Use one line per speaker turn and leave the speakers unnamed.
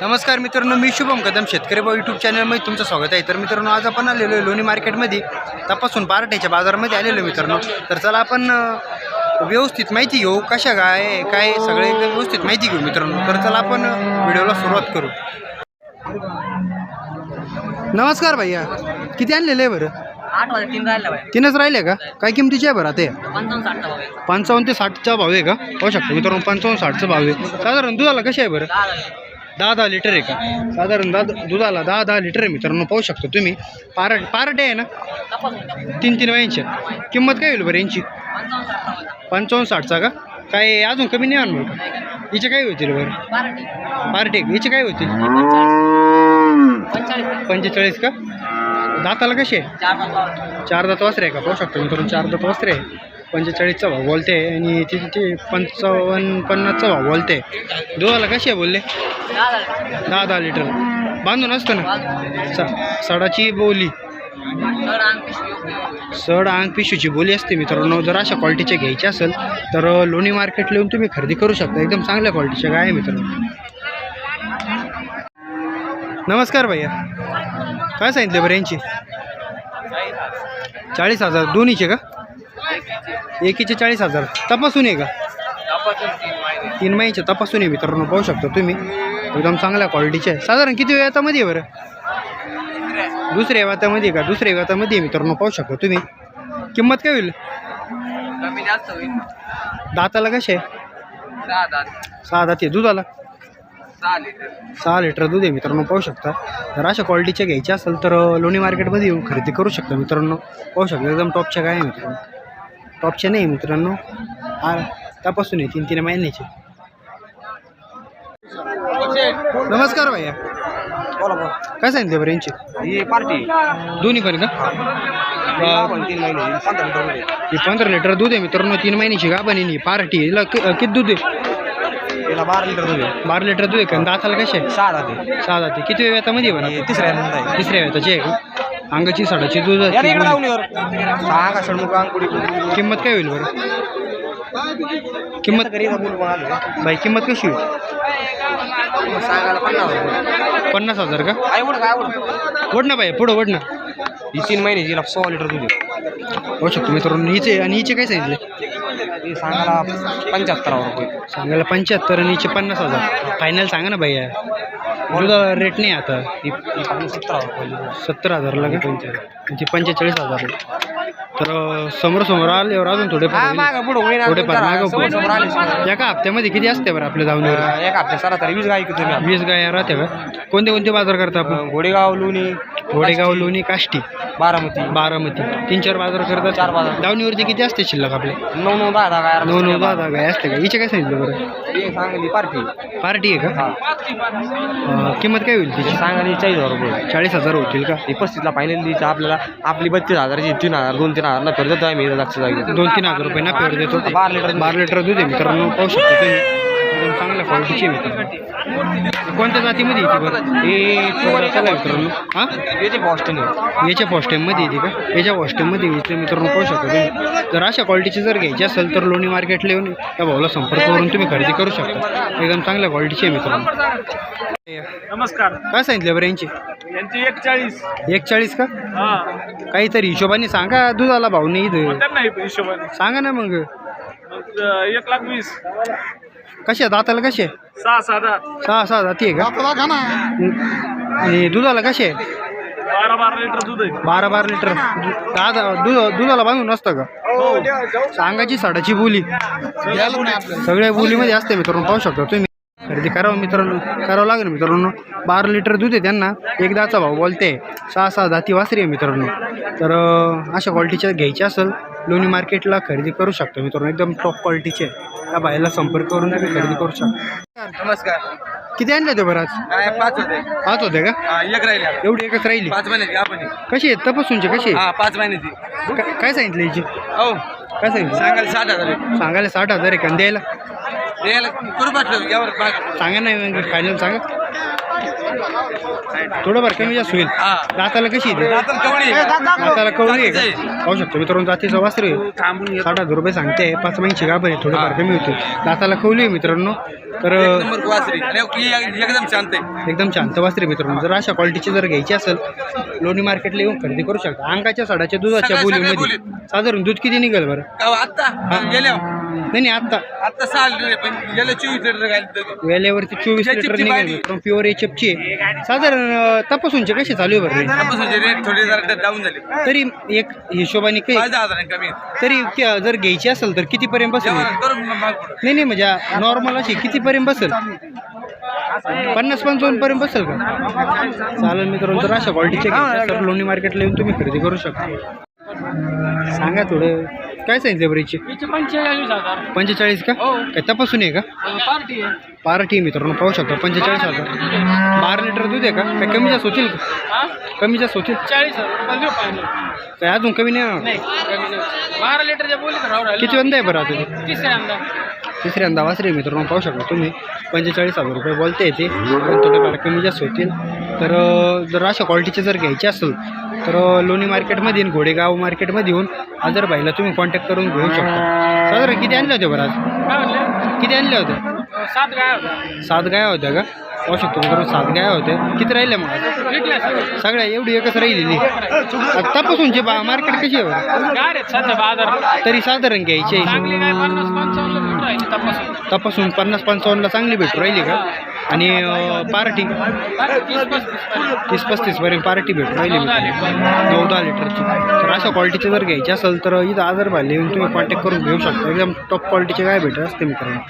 नमस्कार मित्रांनो मी शुभम कदम शेतकरी भाऊ यूट्यूब चॅनलमध्ये तुमचं स्वागत आहे. तर मित्रांनो आज आपण आलेलो आहे लोणी मार्केटमध्ये. तपासून पार्ट्याच्या बाजारामध्ये आलेलो आहे मित्रांनो. तर चला आपण व्यवस्थित माहिती घेऊ कशा काय आहे, सगळे एकदम व्यवस्थित माहिती घेऊ मित्रांनो. तर चला आपण व्हिडिओला सुरुवात करू. नमस्कार भैया. किती आणलेलं आहे बरं? तीनच राहिले का? काय किमतीचे आहे बरं आता?
पंचावन्न
ते साठचा भाव आहे का? पाहू शकतो मित्रांनो पंचावन्न साठचा भाव आहे. साधारण दुधाला कसे आहे बरं?
दहा
दहा लिटर आहे का? साधारण दहा दुधाला दहा दहा लिटर आहे मित्रांनो पाहू शकतो तुम्ही. पारट पारट आहे ना? तीन तीन वयांच्या किंमत काय होईल बरं यांची?
पंचावन्न साठचा
का? काय अजून कमी नाही आणणार का? हिचे काय होतील बरं?
बाराटी
हिचे काय होतील?
पंचेचाळीस
का? दाताला कसे? आहे
चार
चार दात वासरे आहे का? पाहू शकतो मित्रांनो चार दात वासरे आहे. पंचेचाळीसचा भाव बोलते आणि तिथे ते पंचावन्न पन्नासचा भाव बोलते. दुधाला कशी आहे बोलले?
दहा
दहा लिटर. बांधून असतं ना? सा सडाची बोली. सड अंग पिशूची बोली असते मित्रांनो. जर अशा क्वालिटीचे घ्यायचे असेल तर लोणी मार्केटला येऊन तुम्ही खरेदी करू शकता. एकदम चांगल्या क्वालिटीच्या गाय आहे मित्रांनो. नमस्कार भैया. काय सांगितले बरं यांची? चाळीस हजार. दोन्हीचे का? एकीचे चाळीस हजार. तपासून आहे का?
तीन
महिन्याचे तपासून आहे मित्रांनो पाहू शकता तुम्ही. एकदम चांगल्या क्वालिटीचे आहे. साधारण किती वेळातामध्ये आहे बरं? दुसऱ्या वातामध्ये का? दुसऱ्या वातामध्ये मित्रांनो पाहू शकता तुम्ही. किंमत काय होईल? दाताला कसे आहे?
सहा दात
दाते दुधाला?
सहा लिटर
दूध आहे मित्रांनो पाहू शकता. जर अशा क्वालिटीच्या घ्यायचे असेल तर लोणी मार्केटमध्ये येऊन खरेदी करू शकता मित्रांनो. पाहू शकता एकदम टॉपच्या काय आहे मित्रांनो. टॉपच्या नाही मित्रांनो. हा त्यापासून आहे तीन तीन महिन्याचे. नमस्कार भैया.
बोला बोला.
काय सांगितले बरं यांची?
ही पार्टी.
दोन्ही पण का? अं,
तीन महिने पंधरा लिटरमध्ये
ही पंधरा लिटर दूध आहे मित्रांनो तीन महिन्याची का बनी पार्टी हिला कि- किती दूध आहे?
बारा लिटर दूध आहे.
बारा लिटर दूध आहे का? दाताला कसे
सहा दाते
सहा जाते किती बरं?
तिसऱ्या नंतर आहे.
तिसऱ्या वेळाची आहे का अंगाची साडाची दूध
यार इकडे लावून वर सहा का अंकुडी
किंमत काय होईल बरं? किंमत
करी
बाई किंमत कशी होईल?
सांगायला पन्नास रुपये.
पन्नास हजार का? वड ना बाई पुढं वड ना.
ही तीन महिने जिला सोळा लिटर दूध
होऊ शकतो मित्रांनो. हिचे आणि हिचे काय सांगितले
ही सांगायला पंच्याहत्तरावर रुपये.
सांगायला पंच्याहत्तर आणि हिचे पन्नास हजार. फायनल सांगा ना भैया. दुधा रेट नाही आता.
ही सत्तरावर रुपये
सत्तर हजारला का ती पंचेचाळीस हजार. तर समोर समोर आल्यावर अजून थोडे
समोर.
एका हप्त्यामध्ये किती असते बरं आपल्या
अं, एक हप्त्या सरासरी वीस गाय तुम्ही.
वीस गाया राहते का कोणते कोणते बाजार करता आपण?
घोडेगाव लोणी.
घोडेगाव लोणी काष्टी.
बारामती.
बारामती. तीन चार बाजार करतात.
चार बाजार.
दावणीवरती किती असते शिल्लक आपले?
नऊ नऊ दहा दहा
नऊ नऊ दहा दहा गाय असते का? हिचे काय सांगितलं बरं?
सांगली पार्टी.
पार्टी आहे
हा.
का अं, किंमत काय होईल तिची?
सांगली चाळीस हजार रुपये.
चाळीस हजार होतील का?
ही पस्तीसला फायनल द्यायची आपल्याला. आपली बत्तीस हजाराची तीन हजार दोन तीन हजार ना फिरत आम्ही इथं लक्ष जागी.
दोन तीन हजार रुपये ना पेवर देतो.
बारा लिटर.
बारा लिटर दूध आहे. मित्रांनो पाहू शकतो तुम्ही. एकदम चांगल्या क्वालिटीची आहे मित्रांनो. कोणत्या जातीमध्ये येते बरं
ही
आहे मित्रांनो. हां?
याची बॉस्टन
याच्या पॉस्टेममध्ये येते का याच्या पॉस्टेममध्ये येते मित्रांनो पाहू शकतो तुम्ही. जर अशा क्वालिटीची जर घ्यायची असेल तर लोणी मार्केटला येऊन त्या भाऊला संपर्क करून तुम्ही खरेदी करू शकता. एकदम चांगल्या क्वालिटीची आहे मित्रांनो.
नमस्कार.
काय सांगितलं बरं यांची?
यांची एक चाळीस
एक चाळीस का?
हा.
काहीतरी हिशोबाने सांगा दुधाला भाऊ नाही इथं.
म्हणतात नाही हिशोबाने.
सांगा ना मग.
एक लाख वीस.
कसे दाताला कसे
सहा
सहा सहा जाती आहे. का आणि दुधाला कसे आहे?
बारा बारा लिटर दूध आहे.
बारा बारा लिटर. दु- दहा दहा दूध दुधाला बांधून नसतं का? सांगाची साडाची बोली. सगळ्या बोलीमध्ये असते मित्रांनो पाहू शकता तुम्ही. खरेदी करावं मित्रांनो करावं लागेल मित्रांनो. बारा लिटर दूध आहे त्यांना. एकदाचा भाव बोलते. सहा सहा जाती वासरी आहे मित्रांनो. तर अशा क्वालिटीच्या घ्यायच्या असेल लोणी मार्केटला खरेदी करू शकतो मित्रांनो. एकदम टॉप क्वालिटीचे त्या बाईला संपर्क करून खरेदी करू शकता.
नमस्कार.
किती आणले ते बरं आज?
पाच होते.
पाच होते का?
एक राहिले
एवढी एकच राहिली?
पाच महिन्याची आपण
कशी आहेत तपासूनचे कशी
पाच महिन्याची.
काय सांगितलं याची?
हो.
काय सांगितलं?
सांगायला साठ हजार.
सांगायला साठ हजार आहे द्यायला?
द्यायला करू पाठलं यावर
सांगा नाही फायनल सांगा. थोडंफार कमी जास्त होईल. दाताला कशी येते दाताला कवळी आहे. का? पाहू शकतो मित्रांनो जातीचा वासर आहे. साठ हजार रुपये सांगते. पाच महिन्याची गाभर आहे थोडंफार कमी होते. दाताला कवली आहे मित्रांनो. तर
एकदम शांत आहे.
एकदम शांत वासरे मित्रांनो. जर अशा क्वालिटीची जर घ्यायची असेल लोणी मार्केटला येऊन खरेदी करू शकता. अंगाच्या साडाच्या दुधाच्या
सगळ्या- सगळ्या
बोलीमध्ये साधारण दूध किती निघेल बरं?
आता गेल्या
नाही नाही आत्ता.
आता सहा लिटर पण गेल्या चोवीस लिटर घालतो
वेल्यावरती चोवीस
याची
लिटर
ची
निघेल
बारी.
प्युअर एचएफची आहे साधारण अं, तपासूनचे कसे चालू आहे बरं
त्यापासून रेट थोडे जरा डाऊन झाले.
तरी एक हिशोबाने काही
दहा कमी आहेत.
तरी जर घ्यायची असेल तर बसेल?
करून मग माग पुढं.
नाही नाही म्हणजे नॉर्मल अशी कितीपर्यंत बसेल? पन्नास पंचावन्न पर्यंत बसेल का? चालेल मित्रांनो जर अशा क्वालिटीचे घ्यायचे तर लोणी मार्केटला येऊन तुम्ही खरेदी करू शकता. सांगा थोडं. काय सांगितलं बरं हिची
पंचेचाळीस हजार.
पंचेचाळीस का? काय तपासून आहे का?
पार्टी आहे.
पार्टी मित्रांनो पाहू शकता पंचेचाळीस हजार. बारा लिटर दूध आहे. का? काय कमी जास्त होतील का?
हा?
कमी जास्त होतील?
चाळीस हजार देऊ
काय अजून कमी नाही होणार?
नाही कमी नाही बारा लिटरच्या बोलीत राहू राहिलं.
किती वंदा आहे बरं आता ते?
तिसऱ्यांदा
तिसऱ्यांदा वासरे मित्रांनो पाहू शकता तुम्ही. पंचेचाळीस हजार रुपये बोलते पण थोडेफार कमी जास्त होतील. तर अं, जर अशा क्वालिटीचे जर घ्यायचे असेल तर लोणी मार्केटमध्ये येऊन घोडेगाव मार्केटमध्ये येऊन अजर भाईला तुम्ही कॉन्टॅक्ट करून घेऊ शकता. साधारण किती आणल्या होत्या बरं आज? किती आणल्या होत्या?
सात गाय होत्या.
सात गाया होत्या का? पाहू शकतो मित्रांनो सात गाया होत्या. किती राहिल्या मग
सगळ्या.
एवढी एकच राहिलेली. आत्तापासूनची बा मार्केट कशी आहे तरी साधारण घ्यायची
तपासून.
पन्नास पंचावन्नला चांगली भेटू राहिली का? आणि पार्टी.
तीस पस्तीस
पर्यंत पार्टी भेटू राहिली नऊ दहा लिटरची. तर अशा क्वालिटीचे जर घ्यायचे असेल तर इथं आजार भाले येऊन तुम्ही कॉन्टॅक्ट करून घेऊ शकता. एकदम टॉप क्वालिटीचे काय भेटत असते मित्रांनो.